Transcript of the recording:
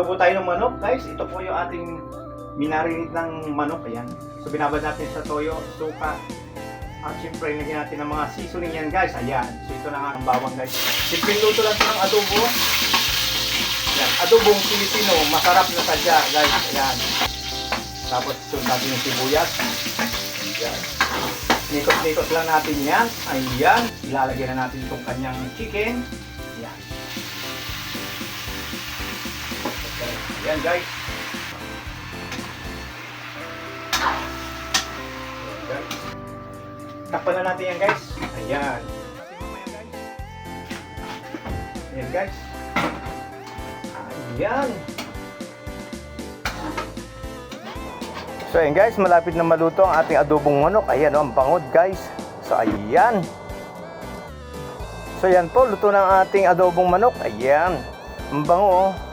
Ito po tayo ng manok, guys. Ito po yung ating minarinate ng manok. Ayan. So, binabad natin sa toyo, suka. At syempre, lagyan natin ng mga seasoning yan, guys. Ayan. So, ito na nga ang bawang, guys. Simple luto lang ng adobo. Ayan. Adobong Pilipino. Masarap na sadya, guys. Ayan. Tapos, sunod natin yung sibuyas. Ayan. Nikot-nikot lang natin yan. Ayan. Ilalagyan na natin itong kanyang chicken. Ayan. Guys. Ayan. Takpan na natin yan guys. Ayan. Ayan guys. Ayan. So ayan guys, malapit na maluto ang ating adobong manok. Ayan oh, ang bangod guys. So ayan. So ayan po, luto ng ating adobong manok. Ayan. Ang bango oh.